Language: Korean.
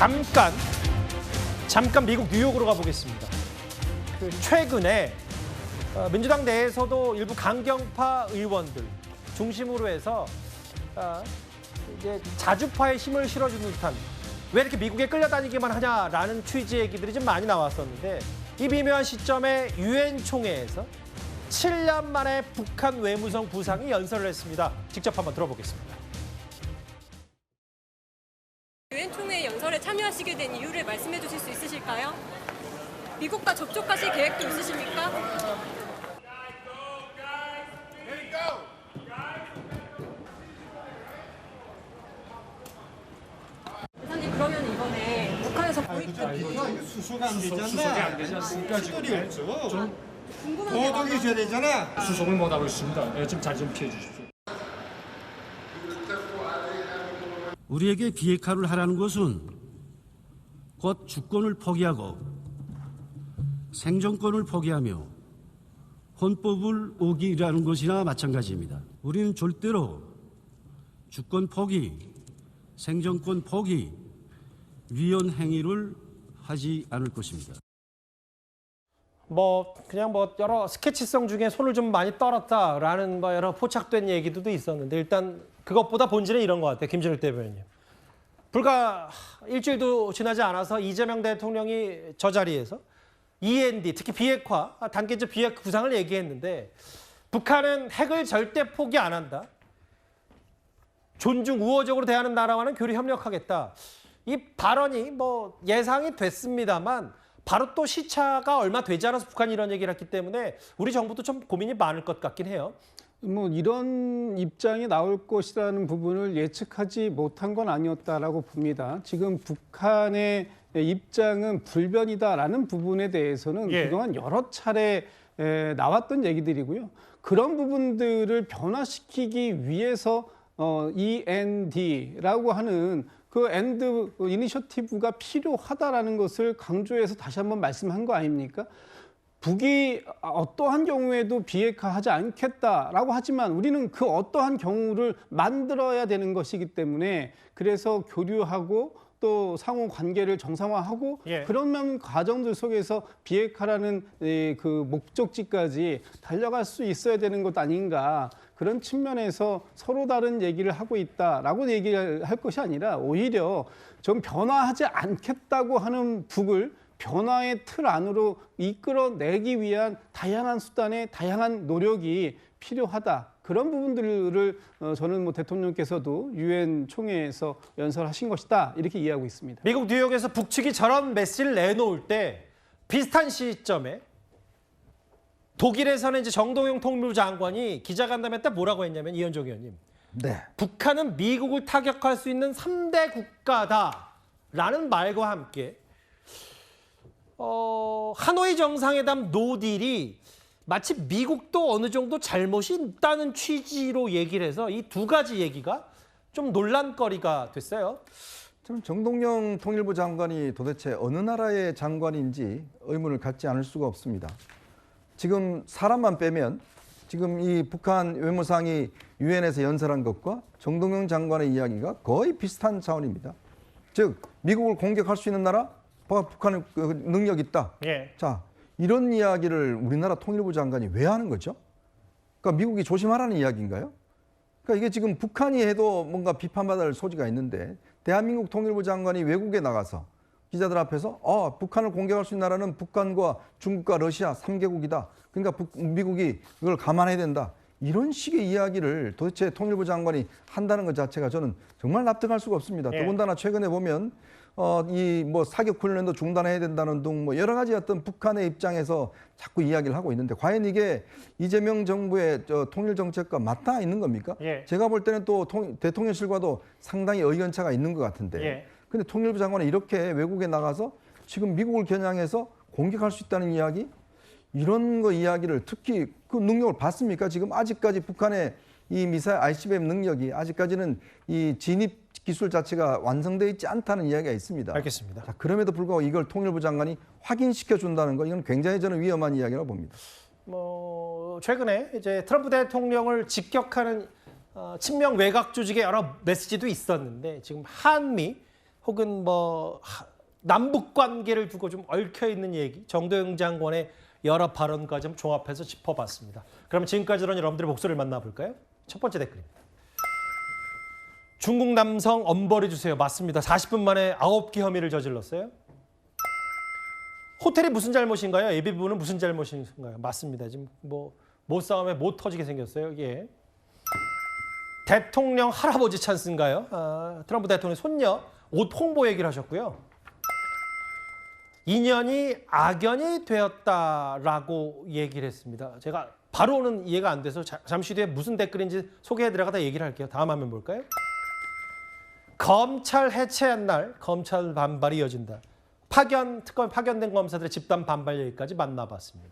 잠깐 잠깐 미국 뉴욕으로 가보겠습니다. 그 최근에 어, 민주당 내에서도 일부 강경파 의원들 중심으로 해서 어, 이제 자주파에 힘을 실어주는 듯한 왜 이렇게 미국에 끌려다니기만 하냐라는 취지의 얘기들이 좀 많이 나왔었는데 이 미묘한 시점에 유엔 총회에서 7년 만에 북한 외무성 부상이 연설을 했습니다. 직접 한번 들어보겠습니다. 참여하시게 된 이유를 말씀해 주실 수 있으실까요? 미국과 접촉하실 계획도 있으십니까? 대사님 그러면 이번에 북한에서 고위급 이거 수소가 안 되잖아. 수속이 안 되지 않습니까, 지금? 수들이 없어. 좀 궁금한 게 보도기 많아서 줘야 되잖아. 수속을 못 하고 있습니다. 예, 좀 잘 좀 피해 주십시오. 우리에게 비핵화를 하라는 것은 곧 주권을 포기하고 생존권을 포기하며 헌법을 오기라는 것이나 마찬가지입니다. 우리는 절대로 주권 포기, 생존권 포기, 위헌 행위를 하지 않을 것입니다. 뭐 그냥 뭐 여러 스케치성 중에 손을 좀 많이 떨었다라는 뭐 여러 포착된 얘기들도 있었는데 일단 그것보다 본질은 이런 것 같아요. 김준일 대변인님. 불과 일주일도 지나지 않아서 이재명 대통령이 저 자리에서 END 특히 비핵화 단계적 비핵 구상을 얘기했는데 북한은 핵을 절대 포기 안 한다. 존중 우호적으로 대하는 나라와는 교류 협력하겠다. 이 발언이 뭐 예상이 됐습니다만 바로 또 시차가 얼마 되지 않아서 북한이 이런 얘기를 했기 때문에 우리 정부도 좀 고민이 많을 것 같긴 해요. 뭐 이런 입장이 나올 것이라는 부분을 예측하지 못한 건 아니었다라고 봅니다. 지금 북한의 입장은 불변이다라는 부분에 대해서는 예. 그동안 여러 차례 에, 나왔던 얘기들이고요. 그런 부분들을 변화시키기 위해서 어, END라고 하는 그 엔드 이니셔티브가 필요하다라는 것을 강조해서 다시 한번 말씀한 거 아닙니까? 북이 어떠한 경우에도 비핵화하지 않겠다라고 하지만 우리는 그 어떠한 경우를 만들어야 되는 것이기 때문에 그래서 교류하고 또 상호 관계를 정상화하고 예. 그런 과정들 속에서 비핵화라는 이, 그 목적지까지 달려갈 수 있어야 되는 것 아닌가 그런 측면에서 서로 다른 얘기를 하고 있다라고 얘기를 할 것이 아니라 오히려 좀 변화하지 않겠다고 하는 북을 변화의 틀 안으로 이끌어내기 위한 다양한 수단의 다양한 노력이 필요하다. 그런 부분들을 어, 저는 뭐 대통령께서도 유엔 총회에서 연설하신 것이다 이렇게 이해하고 있습니다. 미국 뉴욕에서 북측이 저런 메시지를 내놓을 때 비슷한 시점에 독일에서는 이제 정동영 통일부 장관이 기자간담회 때 뭐라고 했냐면 이현종 의원님. 네. 북한은 미국을 타격할 수 있는 3대 국가다라는 말과 함께 어, 하노이 정상회담 노딜이 마치 미국도 어느 정도 잘못이 있다는 취지로 얘기를 해서 이 두 가지 얘기가 좀 논란거리가 됐어요. 참 정동영 통일부 장관이 도대체 어느 나라의 장관인지 의문을 갖지 않을 수가 없습니다. 지금 사람만 빼면 지금 이 북한 외무상이 유엔에서 연설한 것과 정동영 장관의 이야기가 거의 비슷한 차원입니다. 즉 미국을 공격할 수 있는 나라, 봐, 북한은 그 능력 있다. 예. 자 이런 이야기를 우리나라 통일부 장관이 왜 하는 거죠? 그러니까 미국이 조심하라는 이야기인가요? 그러니까 이게 지금 북한이 해도 뭔가 비판받을 소지가 있는데 대한민국 통일부 장관이 외국에 나가서 기자들 앞에서 어, 북한을 공격할 수 있는 나라는 북한과 중국과 러시아 3개국이다. 그러니까 북- 미국이 이걸 감안해야 된다. 이런 식의 이야기를 도대체 통일부 장관이 한다는 것 자체가 저는 정말 납득할 수가 없습니다. 예. 더군다나 최근에 보면 어, 이 뭐 사격 훈련도 중단해야 된다는 등 뭐 여러 가지 어떤 북한의 입장에서 자꾸 이야기를 하고 있는데 과연 이게 이재명 정부의 저 통일 정책과 맞닿아 있는 겁니까? 예. 제가 볼 때는 또 통- 대통령실과도 상당히 의견차가 있는 것 같은데. 예. 근데 통일부 장관이 이렇게 외국에 나가서 지금 미국을 겨냥해서 공격할 수 있다는 이야기 이런 거 이야기를 특히 그 능력을 봤습니까? 지금 아직까지 북한의 이 미사일 ICBM 능력이 아직까지는 이 진입 기술 자체가 완성되어 있지 않다는 이야기가 있습니다. 알겠습니다. 자, 그럼에도 불구하고 이걸 통일부 장관이 확인시켜 준다는 거 이건 굉장히 저는 위험한 이야기라고 봅니다. 뭐 최근에 이제 트럼프 대통령을 직격하는 어, 친명 외곽 조직의 여러 메시지도 있었는데 지금 한미 혹은 뭐 하- 남북 관계를 두고 좀 얽혀 있는 얘기 정도영 장관의 여러 발언과 좀 종합해서 짚어봤습니다. 그럼 지금까지 들은 여러분들의 목소리를 만나볼까요? 첫 번째 댓글입니다. 중국 남성 엄벌해 주세요. 맞습니다. 40분 만에 9개 혐의를 저질렀어요. 호텔이 무슨 잘못인가요? 예비부는 무슨 잘못인가요? 맞습니다. 지금 뭐 못싸움에 못 터지게 생겼어요. 이게 대통령 할아버지 찬스인가요? 아, 트럼프 대통령 손녀 옷 홍보 얘기를 하셨고요. 인연이 악연이 되었다라고 얘기를 했습니다. 제가 바로는 이해가 안 돼서 자- 잠시 뒤에 무슨 댓글인지 소개해 드려가 다 얘기를 할게요. 다음 화면 볼까요? 검찰 해체한 날 검찰 반발이 이어진다. 파견 특검 파견된 검사들의 집단 반발 얘기까지 만나봤습니다.